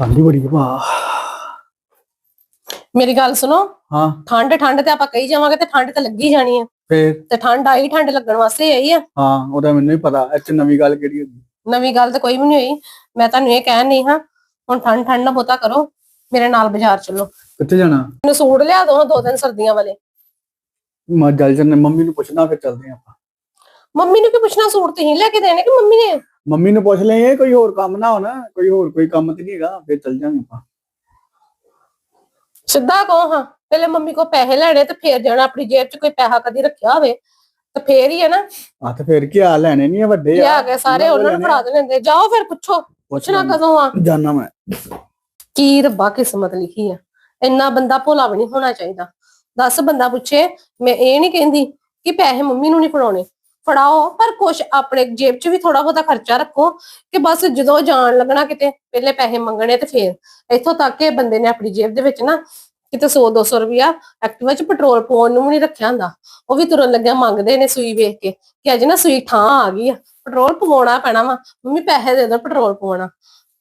ਠੰਡ ਹੀ ਬੜੀ ਆ ਭਾ। ਮੇਰੀ ਗੱਲ ਸੁਣੋ। ਹਾਂ। ਠੰਡ ਠੰਡ ਤੇ ਆਪਾਂ ਕਹੀ ਜਾਵਾਂਗੇ ਤੇ ਠੰਡ ਤਾਂ ਲੱਗੀ ਜਾਣੀ ਆ। ਫੇਰ? ਤੇ ਠੰਡ ਆਈ ਠੰਡ ਲੱਗਣ ਵਾਸਤੇ ਆਈ ਆ। ਹਾਂ ਉਹਦਾ ਮੈਨੂੰ ਹੀ ਪਤਾ ਇੱਥੇ ਨਵੀਂ ਗੱਲ ਕਿਹੜੀ ਹੋਗੀ ਨਵੀਂ ਗੱਲ ਤਾਂ ਕੋਈ ਵੀ ਨਹੀਂ ਹੋਈ। ਮੈਂ ਤੁਹਾਨੂੰ ਇਹ ਕਹਿਣ ਨਹੀਂ ਹਾਂ ਹੁਣ ਠੰਡ ਠੰਡ ਨਾ ਬੋਤਾ ਕਰੋ ਮੇਰੇ ਨਾਲ ਬਾਜ਼ਾਰ ਚੱਲੋ। ਕਿੱਥੇ ਜਾਣਾ? ਮੈਨੂੰ ਸੂਟ ਲਿਆ ਦੋ ਦੋ ਦਿਨ ਸਰਦੀਆਂ ਵਾਲੇ। ਮੈਂ ਜਲ ਜਨ ਮੰਮੀ ਨੂੰ ਪੁੱਛਣਾ ਫਿਰ ਚੱਲਦੇ ਆਪਾਂ। ਮੰਮੀ ਨੂੰ ਕੀ ਪੁੱਛਣਾ ਸੂਟ ਤੁਸੀਂ ਲੈ ਕੇ ਦੇਣੇ ਕਿ ਮੰਮੀ ਨੇ? ਮੰਮੀ ਨੂੰ ਪੁੱਛ ਲਈਏ ਕੋਈ ਹੋਰ ਕੰਮ ਨਾ ਹੋਣਾ ਕੋਈ ਹੋਰ ਕੋਈ ਕੰਮ ਤੇ ਨਹੀਂ ਹੈਗਾ ਫਿਰ ਚੱਲ ਜਾਾਂਗੇ ਆਪਾਂ। ਸਿੱਧਾ ਕਹੋ ਹਾਂ ਪਹਿਲੇ ਮੰਮੀ ਕੋ ਪੈਸੇ ਲੈਣੇ ਤੇ ਫੇਰ ਜਾਣਾ ਆਪਣੀ ਜੇਬ 'ਚ ਕੋਈ ਪੈਸਾ ਕਦੀ ਰੱਖਿਆ ਹੋਵੇ ਤੇ ਫੇਰ ਹੀ ਹੈ ਨਾ। ਆ ਤੇ ਫਿਰ ਕੀ ਆ ਲੈਣੇ ਨਹੀਂ ਆ ਵੱਡੇ ਲਿਆ ਕੇ ਸਾਰੇ ਉਹਨਾਂ ਨੂੰ ਫੜਾ ਦੇਣੇ ਜਾਓ ਫਿਰ ਪੁੱਛੋ ਪੁੱਛਣਾ ਕਦੋਂ ਆ। ਜਾਣਾ ਮੈਂ। ਕੀ ਰੱਬਾ ਕਿਸਮਤ ਲਿਖੀ ਆ। ਇੰਨਾ ਬੰਦਾ ਭੋਲਾ ਵੀ ਨਹੀਂ ਹੋਣਾ ਚਾਹੀਦਾ। ਦਸ ਬੰਦਾ ਪੁੱਛੇ ਮੈਂ ਇਹ ਨਹੀਂ ਕਹਿੰਦੀ ਕਿ ਪੈਸੇ ਮੰਮੀ ਨੂੰ ਨਹੀਂ ਫੜਾਉਣੇ। ਫੜਾਓ, ਪਰ ਕੁਛ ਆਪਣੇ ਜੇਬ 'ਚ ਵੀ ਥੋੜਾ ਬਹੁਤਾ ਖਰਚਾ ਰੱਖੋ ਕਿ ਬਸ ਜਦੋਂ ਜਾਣ ਲੱਗਣਾ ਕਿਤੇ, ਪਹਿਲੇ ਪੈਸੇ ਮੰਗਣੇ ਤੇ ਫੇਰ। ਇੱਥੋਂ ਤੱਕ ਕਿ ਬੰਦੇ ਨੇ ਆਪਣੀ ਜੇਬ ਦੇ ਵਿੱਚ ਨਾ ਕਿਤੇ 100 200 ਰੁਪਿਆ ਐਕਟਿਵਾ 'ਚ ਪੈਟਰੋਲ ਪਾਉਣ ਨੂੰ ਵੀ ਨਹੀਂ ਰੱਖਿਆ ਹੁੰਦਾ। ਉਹ ਵੀ ਤੁਰਨ ਲੱਗਿਆ ਮੰਗਦੇ ਨੇ ਸੂਈ ਵੇਖ ਕੇ ਕਿ ਅੱਜ ਨਾ ਸੂਈ ਠਾਂ ਆ ਗਈ ਆ। ਪੈਟਰੋਲ ਪਵਾਉਣਾ ਪੈਣਾ ਵਾ। ਮੰਮੀ ਪੈਸੇ ਦੇ ਦੋ ਪੈਟਰੋਲ ਪਵਾਉਣਾ।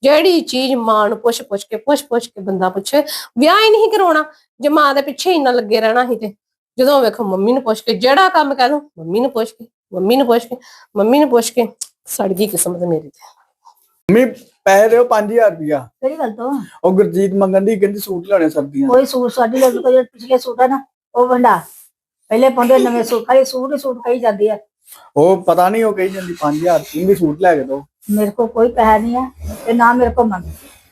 ਜਿਹੜੀ ਚੀਜ਼ ਮਾਂ ਨੂੰ ਪੁੱਛ ਪੁੱਛ ਕੇ, ਪੁੱਛ ਪੁੱਛ ਕੇ ਬੰਦਾ ਪੁੱਛੇ, ਵਿਆਹ ਹੀ ਨਹੀਂ ਕਰਾਉਣਾ। ਜੇ ਮਾਂ ਦੇ ਪਿੱਛੇ ਇੰਨਾ ਲੱਗੇ ਰਹਿਣਾ ਸੀ ਤੇ। ਜਦੋਂ ਵੇਖੋ ਮੰਮੀ ਨੂੰ ਪੁੱਛ ਕੇ, ਜਿਹੜਾ ਕੰਮ ਕਹਿ ਲਓ ਮੰਮੀ ਨੂੰ ਪੁੱਛ ਕੇ। ਮੰਮੀ ਨੂੰ ਪੁੱਛ ਕੇ ਮੰਮੀ ਨੂੰ ਪੁੱਛ ਕੇ ਸੜ ਗਈ ਕਿਸਮਤ ਮੇਰੀ ਤੇ। ਮੰਮੀ ਪੈਸੇ ਦਿਓ 5000 ਰੁਪਇਆ। ਕਿਹੜੀ ਗੱਲ ਤੋਂ? ਉਹ ਗੁਰਜੀਤ ਮੰਗਣ ਦੀ ਕਹਿੰਦੀ ਸੂਟ ਲੈਣੇ ਸਰਦੀਆਂ। ਕੋਈ ਸੂਟ ਸਾਡੀ ਲੱਗ ਕੋਈ ਪਿਛਲੇ ਸੂਟ ਆ ਨਾ ਉਹ ਵੰਡਾ। ਪਹਿਲੇ ਪਾਉਂਦੇ ਨਵੇਂ ਸੂਟ ਖਾਲੀ ਸੂਟ ਹੀ ਸੂਟ ਕਹੀ ਜਾਂਦੀ ਆ। ਉਹ ਪਤਾ ਨਹੀਂ ਉਹ ਕਹੀ ਜਾਂਦੀ 5000 ਕਹਿੰਦੀ ਸੂਟ ਲੈ ਕੇ ਦੋ ਮੇਰੇ ਕੋਲ ਕੋਈ ਪੈਸਾ ਨਹੀਂ ਆ ਤੇ ਨਾ ਮੇਰੇ ਕੋਲ ਮੰਗ।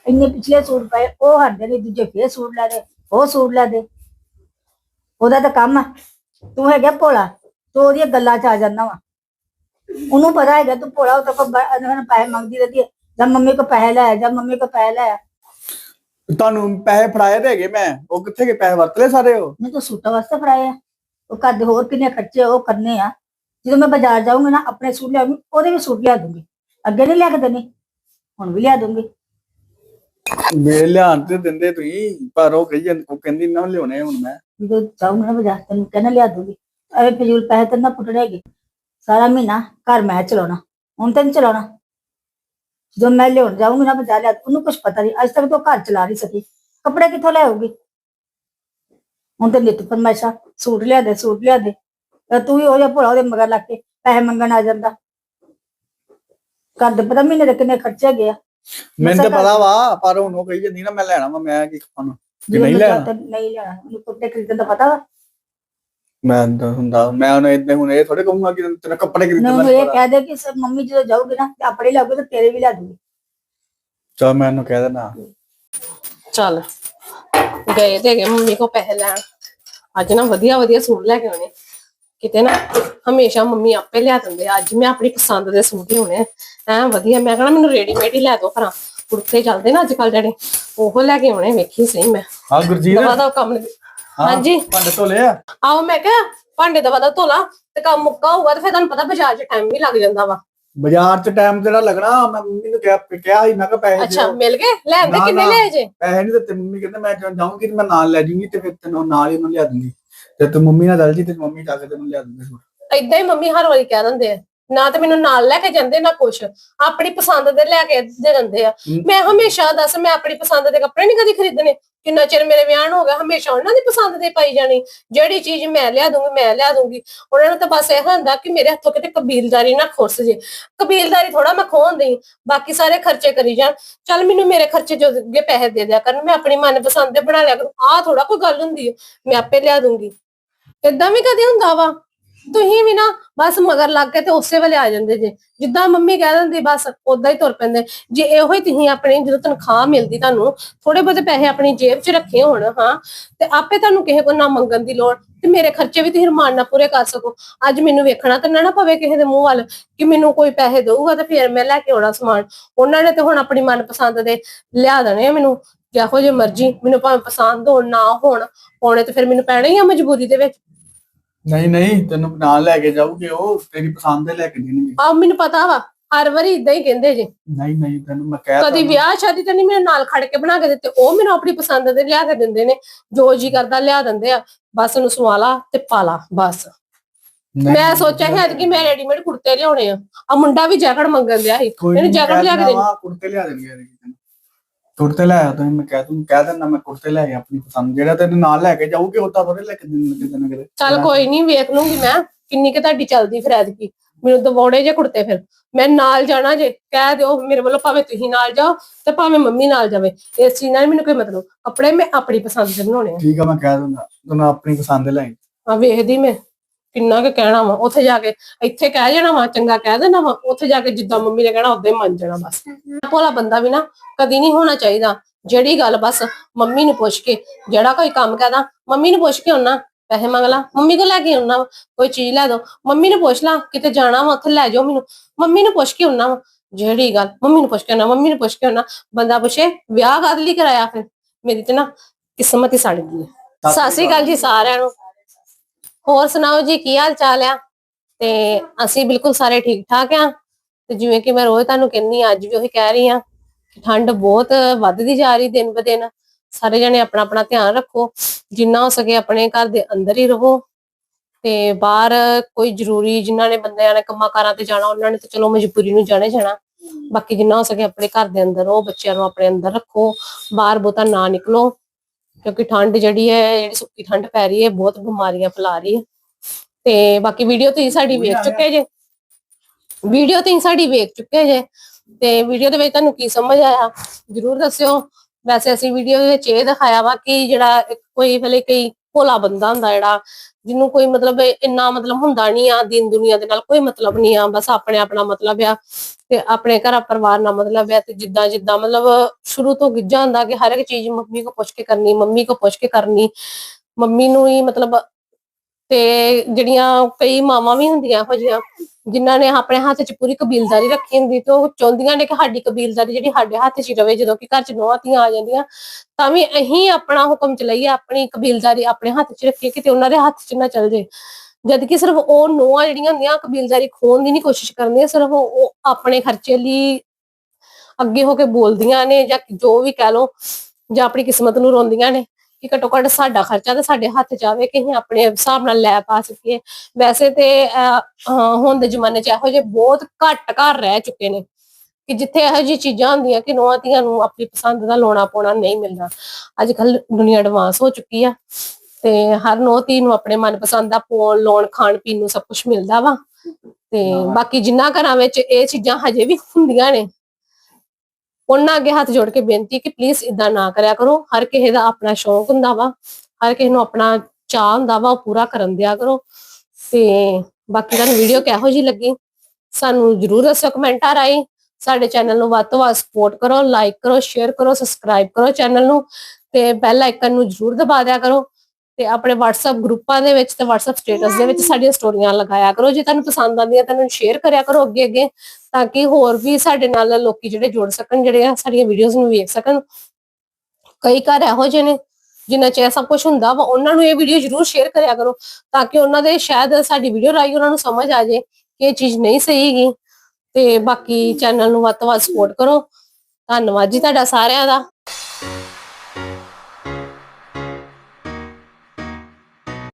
ਇੰਨੇ ਪਿਛਲੇ ਸੂਟ ਪਏ ਉਹ ਹਟਦੇ ਨੇ ਦੂਜੇ ਫੇਰ ਸੂਟ ਲੈ ਦੇ ਉਹ ਸੂਟ ਲੈ ਦੇ। ਉਹਦਾ ਤਾਂ ਕੰਮ ਆ। ਤੂੰ ਹੈਗਾ ਭੋਲਾ। ਤੂੰ ਉਹਦੀਆਂ ਗੱਲਾਂ ਚ ਆ ਜਾਂਦਾ ਵਾ। ਉਹਨੂੰ ਪਤਾ ਹੈਗਾ ਤੂੰ ਭੋਲਾ ਉਹ ਤਾਂ ਪੈਸੇ ਮੰਗਦੀ ਰਹਦੀ ਹੈ। ਜਾਂ ਮੰਮੀ ਕੋ ਪੈਸੇ ਲੈ ਜਾਂ ਮੰਮੀ ਕੋ ਪੈਸੇ ਲੈ। ਤੁਹਾਨੂੰ ਪੈਸੇ ਫੜਾਏ ਤੇ ਹੈਗੇ ਮੈਂ? ਉਹ ਕਿੱਥੇ ਗਏ? ਪੈਸੇ ਵਰਤ ਲਏ ਸਾਰੇ ਉਹ? ਮੈਂ ਤਾਂ ਸੂਟਾਂ ਵਾਸਤੇ ਫੜਾਏ ਆ। ਉਹ ਘਰ ਦੇ ਹੋਰ ਕਿੰਨੇ ਖਰਚੇ ਉਹ ਕਰਨੇ ਆ। ਜਦੋਂ ਮੈਂ ਬਾਜ਼ਾਰ ਜਾਊਂਗੀ ਨਾ ਆਪਣੇ ਸੂਟ ਲਿਆਉਂਗੀ ਉਹਦੇ ਵੀ ਸੂਟ ਲਿਆ ਦੂੰਗੀ। ਅੱਗੇ ਨਹੀਂ ਲਿਆ ਕੇ ਦੇਣੀ ਹੁਣ ਵੀ ਲਿਆ ਦੂੰਗੀ। ਮੇਰੇ ਲਿਆਣ ਤੇ ਦਿੰਦੇ ਤੁਸੀਂ ਪਰ ਉਹ ਕਹੀ ਜਾਂਦੀ ਉਹ ਕਹਿੰਦੀ ਨਾ ਲਿਆਉਣੇ ਹੁਣ ਮੈਂ। ਜਦੋਂ ਜਾਊਂਗੀ ਨਾ ਬਾਜ਼ਾਰ ਤੈਨੂੰ ਕਹਿਣਾ ਲਿਆ ਦੂੰਗੀ। ਐਵੇਂ ਫਜ਼ੂਲ ਪੈਸੇ ਤੇ ਨਾ ਪੁੱਟਣੇ ਹੈਗੇ। ਸਾਰਾ ਮਹੀਨਾ ਘਰ ਮੈਂ ਚਲਾਉਣਾ ਹੁਣ ਤੈਨੂੰ ਚਲਾਉਣਾ। ਜਦੋਂ ਮੈਂ ਲਿਆਉਣ ਜਾਊਂਗੀ ਨਾ ਬਾਜ਼ਾਰ ਲਿਆ ਉਹਨੂੰ ਕੁਝ ਪਤਾ ਨਹੀਂ ਅੱਜ ਤੱਕ ਤਾਂ ਘਰ ਚਲਾ ਨਹੀਂ ਸਕੀ। ਕੱਪੜੇ ਕਿੱਥੋਂ ਲੈ ਆਊਗੀ? ਹੁਣ ਤੇ ਨਿਤ ਫਰਮਾਇਸ਼ਾ ਸੂਟ ਲਿਆ ਦੇ ਸੂਟ ਲਿਆ ਦੇ। ਤੇ ਤੂੰ ਵੀ ਉਹ ਜਿਹਾ ਭੋਲਾ ਉਹਦੇ ਮਗਰ ਲੱਗ ਕੇ ਪੈਸੇ ਮੰਗਣ ਆ ਜਾਂਦਾ। ਘਰ ਦੇ ਪਤਾ ਮਹੀਨੇ ਦੇ ਕਿੰਨੇ ਖਰਚੇ ਗਏ ਆ। ਮੈਨੂੰ ਤਾਂ ਪਤਾ ਵਾ ਪਰ ਹੁਣ ਉਹ ਕਹੀ ਜਾਂਦੀ ਨਾ ਮੈਂ ਲੈਣਾ ਵਾ ਮੈਂ ਕੀ ਖਾਣਾ ਨਹੀਂ ਲੈਣਾ? ਤੇ ਨਹੀਂ ਲੈਣਾ ਉਹਨੂੰ ਕੱਪੜੇ ਖਰੀਦਣ ਦਾ ਪਤਾ ਵਾ। ਮੈਂ ਤਾਂ ਹੁੰਦਾ ਮੈਂ ਉਹਨੇ ਇਦਾਂ ਹੁਣ ਇਹ ਥੋੜੇ ਕਹੂੰਗਾ ਕਿ ਤੇਰਾ ਕੱਪੜੇ ਖਰੀਦਣ ਦਾ ਮੈਨੂੰ ਇਹ ਕਹਿ ਦੇ ਕਿ ਸਰ ਮੰਮੀ ਜਦੋਂ ਜਾਊਗੀ ਨਾ ਤੇ ਆਪਣੇ ਲਾਗੇ ਤੇ ਤੇਰੇ ਵੀ ਲਾ ਦੂੰਗੀ। ਚਲ ਮੈਂ ਉਹਨੂੰ ਕਹਿ ਦੇਣਾ ਚੱਲ ਗਏ ਤੇ ਗਏ ਮੰਮੀ ਕੋ ਪੈਸੇ ਲੈਣ। ਅੱਜ ਨਾ ਵਧੀਆ ਵਧੀਆ ਸੂਟ ਲੈ ਕੇ ਆਉਣੇ। ਕਿਤੇ ਨਾ ਹਮੇਸ਼ਾ ਮੰਮੀ ਆਪੇ ਲਿਆ ਦਿੰਦੇ। ਅੱਜ ਮੈਂ ਆਪਣੀ ਪਸੰਦ ਦੇ ਸੂਟ ਹੀ ਹੋਣੇ ਐ ਵਧੀਆ ਮੈਂ ਕਹਣਾ ਮੈਨੂੰ ਰੈਡੀਮੇਡ ਹੀ ਲੈ ਦਿਓ ਭਰਾ। ਕੁੜਤੇ ਚੱਲਦੇ ਨਾ ਅੱਜ ਕੱਲ ਜਿਹੜੇ ਉਹ ਲੈ ਕੇ ਆਉਣੇ ਵੇਖੀ ਸਹੀ ਮੈਂ। ਹਾਂ ਗੁਰਜੀਤ। ਦਵਾ ਦਾ ਕੰਮ ਹਾਂਜੀ। ਭਾਂਡੇ ਧੋਲੇ ਆ? ਆਓ ਮੈਂ ਕਿਹਾ ਭਾਂਡੇ ਦਾ ਧੋਲਾ ਤੇ ਕੰਮ ਮੁੱਕਾ ਹੋਊਗਾ ਤੇ ਫਿਰ ਤੁਹਾਨੂੰ ਪਤਾ ਬਾਜ਼ਾਰ 'ਚ ਟਾਈਮ ਵੀ ਲੱਗ ਜਾਂਦਾ ਵਾ। ਬਾਜ਼ਾਰ 'ਚ ਟਾਈਮ ਤੇਰਾ ਲੱਗਣਾ ਮੈਂ ਮੰਮੀ ਨੂੰ ਕਿਹਾ ਕਿਹਾ ਸੀ ਮੈਂ ਕਿਹਾ ਪੈਸੇ ਅੱਛਾ ਮਿਲ ਗਏ? ਲੈ ਆਂਦੇ ਨਾ, ਕਿੰਨੇ ਨਾ। ਲੈ ਜੇ? ਪੈਸੇ ਨਹੀਂ ਦਿੱਤੇ ਮੰਮੀ ਕਹਿੰਦੇ ਮੈਂ ਜਦੋਂ ਜਾਊਂਗੀ ਤੇ ਮੈਂ ਨਾਲ ਲੈ ਜੂੰਗੀ ਤੇ ਫਿਰ ਤੈਨੂੰ ਨਾਲ ਹੀ ਉਹਨੂੰ ਲਿਆ ਦੂੰਗੀ। ਤੇ ਤੂੰ ਮੰਮੀ ਨਾਲ ਚੱਲ ਜੀ ਤੇ ਮੰਮੀ ਜਾ ਕੇ ਤੈਨੂੰ ਲਿਆ ਦੂੰਗੀ ਸੂਟ। ਏਦਾਂ ਹੀ ਮੰਮੀ ਹਰ ਵਾਰੀ ਕਹਿ ਦਿੰਦੇ ਆ। ਨਾ ਤੇ ਮੈਨੂੰ ਨਾਲ ਲੈ ਕੇ ਜਾਂਦੇ ਨਾ ਕੁਛ। ਆਪਣੀ ਪਸੰਦ ਦੇ ਲੈ ਕੇ ਦੇ ਦਿੰਦੇ ਆ। ਮੈਂ ਹਮੇਸ਼ਾ ਦੱਸ ਮੈਂ ਆਪਣੀ ਪਸੰਦ ਦੇ ਕੱਪੜੇ ਨਹੀਂ ਕਦੀ ਖਰੀਦਣੇ। ਕਿੰਨਾ ਚਿਰ ਮੇਰੇ ਵਿਆਹ ਨੂੰ ਹੋ ਗਿਆ ਹਮੇਸ਼ਾ ਉਹਨਾਂ ਦੀ ਪਸੰਦ ਦੇ ਪਾਈ ਜਾਣੀ। ਜਿਹੜੀ ਚੀਜ਼ ਮੈਂ ਲਿਆ ਦੂੰਗੀ ਮੈਂ ਲਿਆ ਦੂੰਗੀ। ਉਹਨਾਂ ਨੂੰ ਤਾਂ ਬਸ ਇਹ ਹੁੰਦਾ ਕਿ ਮੇਰੇ ਹੱਥੋਂ ਕਿਤੇ ਕਬੀਲਦਾਰੀ ਨਾ ਖੁਰਸ ਜੇ। ਕਬੀਲਦਾਰੀ ਥੋੜਾ ਮੈਂ ਖੋਹਣ ਦੇਈ ਬਾਕੀ ਸਾਰੇ ਖਰਚੇ ਕਰੀ ਜਾਣ। ਚੱਲ ਮੈਨੂੰ ਮੇਰੇ ਖਰਚੇ ਜੋ ਅੱਗੇ ਪੈਸੇ ਦੇ ਦਿਆ ਕਰਨ ਮੈਂ ਆਪਣੀ ਮਨਪਸੰਦ ਦੇ ਬਣਾ ਲਿਆ ਕਰੂੰ। ਆਹ ਥੋੜਾ ਕੋਈ ਗੱਲ ਹੁੰਦੀ ਹੈ ਮੈਂ ਆਪੇ ਲਿਆ ਦੂੰਗੀ। ਇਦਾਂ ਵੀ ਕਦੇ ਹੁੰਦਾ ਵਾ? ਤੁਸੀਂ ਵੀ ਨਾ ਬਸ ਮਗਰ ਲੱਗ ਕੇ ਤੇ ਉਸੇ ਵੇਲੇ ਆ ਜਾਂਦੇ ਜੇ। ਜਿੱਦਾਂ ਮੰਮੀ ਕਹਿ ਦਿੰਦੀ, ਬਸ ਉਦਾਂ ਹੀ ਤੁਰ ਪੈਂਦੇ। ਜੇ ਇਹੋ ਹੀ ਤੁਸੀਂ ਆਪਣੀ, ਜਦੋਂ ਤਨਖਾਹ ਮਿਲਦੀ ਤੁਹਾਨੂੰ ਥੋੜੇ ਬਹੁਤੇ ਪੈਸੇ ਆਪਣੀ ਜੇਬ 'ਚ ਰੱਖੇ ਹੋਣ, ਹਾਂ, ਤੇ ਆਪੇ ਤੁਹਾਨੂੰ ਕਿਸੇ ਕੋਲ ਨਾ ਮੰਗਣ ਦੀ ਲੋੜ, ਤੇ ਮੇਰੇ ਖਰਚੇ ਵੀ ਤੁਸੀਂ ਰਮਾਨ ਨਾਲ ਪੂਰੇ ਕਰ ਸਕੋ। ਅੱਜ ਮੈਨੂੰ ਵੇਖਣਾ ਤਾਂ ਨਾ ਪਵੇ ਕਿਸੇ ਦੇ ਮੂੰਹ ਵੱਲ ਕਿ ਮੈਨੂੰ ਕੋਈ ਪੈਸੇ ਦੇਊਗਾ ਤੇ ਫਿਰ ਮੈਂ ਲੈ ਕੇ ਆਉਣਾ ਸਮਾਨ। ਉਹਨਾਂ ਨੇ ਤੇ ਹੁਣ ਆਪਣੀ ਮਨਪਸੰਦ ਦੇ ਲਿਆ ਦੇਣੇ ਆ ਮੈਨੂੰ। ਜਿਹੋ ਜੇ ਮਰਜ਼ੀ ਮੈਨੂੰ ਭਾਵੇਂ ਪਸੰਦ ਹੋਣ, ਨਾ ਹੋਣ ਪਾਉਣੇ ਤੇ ਫਿਰ ਮੈਨੂੰ ਪੈਣਾ ਹੀ ਆ ਮਜਬੂਰੀ ਦੇ ਵਿੱਚ। ਨਹੀਂ ਨਹੀਂ ਤੈਨੂੰ ਨਾਲ ਲੈ ਕੇ ਜਾਊਗੇ ਉਹ ਤੇਰੀ ਪਸੰਦ ਦੇ ਲੈ ਕੇ ਦੇਣਗੇ। ਆ ਮੈਨੂੰ ਪਤਾ ਵਾ ਹਰ ਵਾਰੀ ਇਦਾਂ ਹੀ ਕਹਿੰਦੇ ਜੇ। ਨਹੀਂ ਨਹੀਂ ਤੈਨੂੰ ਮੈਂ ਕਹਿ ਕਦੀ ਵਿਆਹ ਸ਼ਾਦੀ ਤੇ ਨਹੀਂ ਮੇਰੇ ਨਾਲ ਖੜ ਕੇ ਬਣਾ ਕੇ ਦਿੱਤੇ ਉਹ ਮੈਨੂੰ ਆਪਣੀ ਪਸੰਦ ਦੇ ਲਿਆ ਕੇ ਦਿੰਦੇ ਨੇ ਜੋ ਜੀ ਕਰਦਾ ਲਿਆ ਦਿੰਦੇ ਆ ਬਸ ਉਹਨੂੰ ਸਵਾਲਾ ਤੇ ਪਾਲਾ ਬਸ। ਮੈਂ ਸੋਚਿਆ ਸੀ ਅੱਜ ਕਿ ਮੈਂ ਰੈਡੀਮੇਡ ਕੁੜਤੇ ਲਿਆਉਣੇ ਆ ਆ ਮੁੰਡਾ ਵੀ ਜੈਕਟ ਮੰਗਣ ਦਿਆ ਸੀ ਇਹਨੂੰ ਜੈਕਟ ਲਿਆ ਕੇ ਦੇਣੀ। ਕੁੜਤੇ ਲਿਆ ਦੇਣਗੇ। ਕੁੜਤੇ ਲੈ ਆ ਤੁਸੀਂ ਮੈਂ ਕਹਿ ਤੂੰ ਕਹਿ ਦਿੰਦਾ ਮੈਂ ਕੁੜਤੇ ਲੈ ਆ ਆਪਣੀ ਪਸੰਦ। ਜਿਹੜਾ ਤੈਨੂੰ ਨਾਲ ਲੈ ਕੇ ਜਾਊਗੀ ਉਦਾਂ ਥੋੜੇ ਲੈ ਕੇ ਦੇਣ ਕਿਤੇ ਨਾ ਕਿਤੇ ਚੱਲ ਕੋਈ ਨਹੀਂ ਵੇਖ ਲੂੰਗੀ ਮੈਂ ਕਿੰਨੀ ਕਿ ਤੁਹਾਡੀ ਚੱਲਦੀ ਫਿਰ ਐਤਕੀ। ਮੈਨੂੰ ਦਵਾਉਣੇ ਜੇ ਕੁੜਤੇ ਫਿਰ। ਮੈਂ ਨਾਲ ਜਾਣਾ ਜੇ ਕਹਿ ਦਿਓ ਮੇਰੇ ਵੱਲੋਂ ਭਾਵੇਂ ਤੁਸੀਂ ਨਾਲ ਜਾਓ ਤੇ ਭਾਵੇਂ ਮੰਮੀ ਨਾਲ ਜਾਵੇ। ਇਸ ਚੀਜ਼ ਨਾਲ ਮੈਨੂੰ ਕੋਈ ਮਤਲਬ। ਕੱਪੜੇ ਮੈਂ ਆਪਣੀ ਪਸੰਦ ਦੇ ਬਣਾਉਣੇ ਆ। ਠੀਕ ਆ ਮੈਂ ਕਹਿ ਦਿੰਦਾ ਤੈਨੂੰ ਆਪਣੀ ਪਸੰਦ ਦੇ ਲੈ ਆਈ। ਆ ਵੇਖਦੀ ਮੈਂ। ਕਿੰਨਾ ਕੁ ਕਹਿਣਾ ਵਾ ਉੱਥੇ ਜਾ ਕੇ ਇੱਥੇ ਕਹਿ ਜਾਣਾ ਵਾ ਚੰਗਾ ਕਹਿ ਦੇਣਾ ਵਾ ਉੱਥੇ ਜਾ ਕੇ ਜਿੱਦਾਂ ਮੰਮੀ ਨੇ ਕਹਿਣਾ ਉਦਾਂ ਹੀ ਮੰਨ ਜਾਣਾ ਬਸ। ਭੋਲਾ ਬੰਦਾ ਵੀ ਨਾ ਕਦੀ ਨਹੀਂ ਹੋਣਾ ਚਾਹੀਦਾ ਜਿਹੜੀ ਗੱਲ ਬਸ ਮੰਮੀ ਨੂੰ ਪੁੱਛ ਕੇ ਜਿਹੜਾ ਕੋਈ ਕੰਮ ਕਹਦਾ ਮੰਮੀ ਨੂੰ ਪੁੱਛ ਕੇ ਆਉਣਾ ਪੈਸੇ ਮੰਗ ਲਾ ਮੰਮੀ ਕੋਲ ਲੈ ਕੇ ਆਉਣਾ ਕੋਈ ਚੀਜ਼ ਲੈ ਦੋ ਮੰਮੀ ਨੂੰ ਪੁੱਛ ਲਾ ਕਿਤੇ ਜਾਣਾ ਵਾ ਉੱਥੇ ਲੈ ਜਾਓ ਮੈਨੂੰ ਮੰਮੀ ਨੂੰ ਪੁੱਛ ਕੇ ਆਉਣਾ ਵਾ ਜਿਹੜੀ ਗੱਲ ਮੰਮੀ ਨੂੰ ਪੁੱਛ ਕੇ ਆਉਣਾ ਮੰਮੀ ਨੂੰ ਪੁੱਛ ਕੇ ਆਉਣਾ ਬੰਦਾ ਪੁੱਛੇ ਵਿਆਹ ਕਾਹਦੇ ਲਈ ਕਰਾਇਆ ਫਿਰ ਮੇਰੀ ਤੇ ਨਾ ਕਿਸਮਤ ਹੀ ਸੜ ਗਈ ਸਤਿ ਸ਼੍ਰੀ ਅਕਾਲ ਜੀ ਸਾਰਿਆਂ ਨੂੰ। ਹੋਰ ਸੁਣਾਓ ਜੀ ਕੀ ਹਾਲ ਚਾਲ ਆ? ਤੇ ਅਸੀਂ ਬਿਲਕੁਲ ਸਾਰੇ ਠੀਕ ਠਾਕ ਆ। ਤੇ ਜਿਵੇਂ ਕਿ ਮੈਂ ਰੋਜ਼ ਤੁਹਾਨੂੰ ਕਹਿੰਨੀ ਆ, ਅੱਜ ਵੀ ਉਹੀ ਕਹਿ ਰਹੀ ਆ ਕਿ ਠੰਡ ਬਹੁਤ ਵੱਧਦੀ ਜਾ ਰਹੀ ਦਿਨ ਬ ਦਿਨ। ਸਾਰੇ ਜਣੇ ਆਪਣਾ ਆਪਣਾ ਧਿਆਨ ਰੱਖੋ ਜਿੰਨਾ ਹੋ ਸਕੇ ਆਪਣੇ ਘਰ ਦੇ ਅੰਦਰ ਹੀ ਰਹੋ। ਤੇ ਬਾਹਰ ਕੋਈ ਜ਼ਰੂਰੀ ਜਿਨ੍ਹਾਂ ਨੇ ਬੰਦਿਆਂ ਨੇ ਕੰਮਾਂ ਕਾਰਾਂ ਤੇ ਜਾਣਾ ਉਹਨਾਂ ਨੇ ਤਾਂ ਚਲੋ ਮਜਬੂਰੀ ਨੂੰ ਜਾਣੇ ਜਾਣਾ। ਬਾਕੀ ਜਿੰਨਾ ਹੋ ਸਕੇ ਆਪਣੇ ਘਰ ਦੇ ਅੰਦਰ ਰਹੋ ਬੱਚਿਆਂ ਨੂੰ ਆਪਣੇ ਅੰਦਰ ਰੱਖੋ ਬਾਹਰ ਬਹੁਤਾ ਨਾ ਨਿਕਲੋ। ਕਿਉਂਕਿ ਠੰਡ ਜਿਹੜੀ ਹੈ ਜਿਹੜੀ ਸੁੱਕੀ ਠੰਡ ਪੈ ਰਹੀ ਹੈ ਬਹੁਤ ਬਿਮਾਰੀਆਂ ਫੈਲਾ ਰਹੀ ਹੈ। ਤੇ ਬਾਕੀ ਵੀਡੀਓ ਤੁਸੀਂ ਸਾਡੀ ਵੇਖ ਚੁੱਕੇ ਜੇ। ਵੀਡੀਓ ਤੁਸੀਂ ਸਾਡੀ ਵੇਖ ਚੁੱਕੇ ਜੇ। ਤੇ ਵੀਡੀਓ ਦੇ ਵਿੱਚ ਤੁਹਾਨੂੰ ਕੀ ਸਮਝ ਆਇਆ ਜਰੂਰ ਦੱਸਿਓ। ਵੈਸੇ ਅਸੀਂ ਵੀਡੀਓ ਦੇ ਵਿੱਚ ਇਹ ਦਿਖਾਇਆ ਵਾ ਕਿ ਜਿਹੜਾ ਕੋਈ ਭਲੇ ਕਈ ਭੋਲਾ ਬੰਦਾ ਹੁੰਦਾ ਜਿਹੜਾ, ਜਿਹਨੂੰ ਕੋਈ ਮਤਲਬ ਇੰਨਾ ਮਤਲਬ ਹੁੰਦਾ ਨਹੀਂ ਆ, ਦੀਨ ਦੁਨੀਆ ਦੇ ਨਾਲ ਕੋਈ ਮਤਲਬ ਨਹੀਂ ਆ, ਬਸ ਆਪਣੇ ਆਪਣਾ ਮਤਲਬ ਆ ਤੇ ਆਪਣੇ ਘਰ ਪਰਿਵਾਰ ਨਾਲ ਮਤਲਬ ਆ ਤੇ ਜਿੱਦਾਂ ਜਿੱਦਾਂ ਮਤਲਬ ਸ਼ੁਰੂ ਤੋਂ ਗਿੱਜਾ ਹੁੰਦਾ ਕਿ ਹਰ ਇੱਕ ਚੀਜ਼ ਮੰਮੀ ਕੋ ਪੁੱਛ ਕੇ ਕਰਨੀ, ਮੰਮੀ ਕੋ ਪੁੱਛ ਕੇ ਕਰਨੀ, ਮੰਮੀ ਨੂੰ ਹੀ ਮਤਲਬ ਤੇ ਜਿਹੜੀਆਂ ਕਈ ਮਾਵਾਂ ਵੀ ਹੁੰਦੀਆਂ ਇਹੋ ਜਿਹੀਆਂ ਜਿਨ੍ਹਾਂ ਨੇ ਆਪਣੇ ਹੱਥ 'ਚ ਪੂਰੀ ਕਬੀਲਦਾਰੀ ਰੱਖੀ ਹੁੰਦੀ ਤੇ ਉਹ ਚਾਹੁੰਦੀਆਂ ਨੇ ਕਿ ਸਾਡੀ ਕਬੀਲਦਾਰੀ ਜਿਹੜੀ ਸਾਡੇ ਹੱਥ 'ਚ ਰਵੇ, ਜਦੋਂ ਕਿ ਘਰ 'ਚ ਨੌਂ ਆ ਜਾਂਦੀਆਂ, ਤਾਂ ਵੀ ਅਸੀਂ ਆਪਣਾ ਹੁਕਮ ਚਲਾਈਏ, ਆਪਣੀ ਕਬੀਲਦਾਰੀ ਆਪਣੇ ਹੱਥ 'ਚ ਰੱਖੀਏ, ਕਿਤੇ ਉਹਨਾਂ ਦੇ ਹੱਥ 'ਚ ਨਾ ਚੱਲ ਜੇ ਜਦ ਕਿ ਸਿਰਫ ਉਹ ਨੋਆ ਜਿਹੜੀਆਂ ਹੁੰਦੀਆਂ, ਕਬੀਲਦਾਰੀ ਖੋਣ ਦੀ ਨਹੀਂ ਕੋਸ਼ਿਸ਼ ਕਰਦੀਆਂ, ਸਿਰਫ ਉਹ ਉਹ ਆਪਣੇ ਖਰਚੇ ਲਈ ਅੱਗੇ ਹੋ ਕੇ ਬੋਲਦੀਆਂ ਨੇ ਜਾਂ ਜੋ ਵੀ ਕਹਿ ਲੋ ਜਾਂ ਆਪਣੀ ਕਿਸਮਤ ਨੂੰ ਰੋਂਦੀਆਂ ਨੇ। ਕਿ ਘੱਟੋ ਘੱਟ ਸਾਡਾ ਖਰਚਾ ਤਾਂ ਸਾਡੇ ਹੱਥ ਆਵੇ ਕਿ ਅਸੀਂ ਆਪਣੇ ਹਿਸਾਬ ਨਾਲ ਲੈ ਪਾ ਸਕੀਏ। ਵੈਸੇ ਤੇ ਹੁਣ ਦੇ ਜ਼ਮਾਨੇ 'ਚ ਇਹੋ ਜਿਹੇ ਬਹੁਤ ਘੱਟ ਘਰ ਰਹਿ ਚੁੱਕੇ ਨੇ ਕਿ ਜਿੱਥੇ ਇਹੋ ਜਿਹੀ ਚੀਜ਼ਾਂ ਹੁੰਦੀਆਂ ਕਿ ਨੌਂ ਧੀਆਂ ਨੂੰ ਆਪਣੀ ਪਸੰਦ ਦਾ ਲਾਉਣਾ ਪਾਉਣਾ ਨਹੀਂ ਮਿਲਦਾ। ਅੱਜ ਕੱਲ ਦੁਨੀਆ ਐਡਵਾਂਸ ਹੋ ਚੁੱਕੀ ਆ ਤੇ ਹਰ ਨੌ ਧੀ ਨੂੰ ਆਪਣੇ ਮਨਪਸੰਦ ਦਾ ਪਾਉਣ ਲਾਉਣ ਖਾਣ ਪੀਣ ਨੂੰ ਸਭ ਕੁਝ ਮਿਲਦਾ ਵਾ। ਤੇ ਬਾਕੀ ਜਿੰਨਾ ਘਰਾਂ ਵਿੱਚ ਇਹ ਚੀਜ਼ਾਂ ਹਜੇ ਵੀ ਹੁੰਦੀਆਂ ਨੇ ਉਹਨਾਂ ਅੱਗੇ ਹੱਥ ਜੋੜ ਕੇ ਬੇਨਤੀ ਕਿ ਪਲੀਜ਼ ਇਦਾਂ ਨਾ ਕਰਿਆ ਕਰੋ। ਹਰ ਕਿਸੇ ਦਾ ਆਪਣਾ ਸ਼ੌਂਕ ਹੁੰਦਾ ਵਾ, ਹਰ ਕਿਸੇ ਨੂੰ ਆਪਣਾ ਚਾਹ ਹੁੰਦਾ ਵਾ, ਉਹ ਪੂਰਾ ਕਰਨ ਦਿਆ ਕਰੋ। ਤੇ ਬਾਕੀ ਤੁਹਾਨੂੰ ਵੀਡੀਓ ਕਿਹੋ ਜੀ ਲੱਗੀ, ਸਾਨੂੰ ਜਰੂਰ ਦੱਸੋ ਕਮੈਂਟਾਂ ਰਾਹੀਂ। ਸਾਡੇ ਚੈਨਲ ਨੂੰ ਵੱਧ ਤੋਂ ਵੱਧ ਸਪੋਰਟ ਕਰੋ ਲਾਈਕ ਕਰੋ ਸ਼ੇਅਰ ਕਰੋ ਸਬਸਕ੍ਰਾਈਬ ਕਰੋ ਚੈਨਲ ਨੂੰ। ਤੇ ਬੈਲ ਆਈਕਨ ਨੂੰ ਜਰੂਰ ਦਬਾ ਦਿਆ ਕਰੋ। ਤੇ ਆਪਣੇ WhatsApp ਗਰੁੱਪਾਂ ਦੇ ਵਿੱਚ ਤੇ WhatsApp ਸਟੇਟਸ ਦੇ ਵਿੱਚ ਸਾਡੀਆਂ ਸਟੋਰੀਆਂ ਲਗਾਇਆ ਕਰੋ। ਜੇ ਤੁਹਾਨੂੰ ਪਸੰਦ ਆਉਂਦੀਆਂ ਤਾਂ ਇਹਨੂੰ ਸ਼ੇਅਰ ਕਰਿਆ ਕਰੋ ਅੱਗੇ ਅੱਗੇ, ਤਾਂ ਕਿ ਹੋਰ ਵੀ ਸਾਡੇ ਨਾਲ ਲੋਕੀ ਜਿਹੜੇ ਜੁੜ ਸਕਣ, ਜਿਹੜੇ ਸਾਡੀਆਂ ਵੀਡੀਓਜ਼ ਨੂੰ ਵੇਖ ਸਕਣ। ਕਈ ਘਰ ਇਹੋ ਜਿਹੇ ਨੇ ਜਿਨ੍ਹਾਂ 'ਚ ਇਹ ਸਭ ਕੁਝ ਹੁੰਦਾ ਵਾ, ਉਹਨਾਂ ਨੂੰ ਇਹ ਵੀਡੀਓ ਜਰੂਰ ਸ਼ੇਅਰ ਕਰਿਆ ਕਰੋ, ਤਾਂ ਕਿ ਉਹਨਾਂ ਦੇ ਸ਼ਾਇਦ ਸਾਡੀ ਵੀਡੀਓ ਰਾਹੀਂ ਉਹਨਾਂ ਨੂੰ ਸਮਝ ਆ ਜਾਏ ਕਿ ਇਹ ਚੀਜ਼ ਨਹੀਂ ਸਹੀ ਹੈਗੀ। ਤੇ ਬਾਕੀ ਚੈਨਲ ਨੂੰ ਵੱਧ ਤੋਂ ਵੱਧ ਸਪੋਰਟ ਕਰੋ। ਧੰਨਵਾਦ ਜੀ ਤੁਹਾਡਾ ਸਾਰਿਆਂ ਦਾ।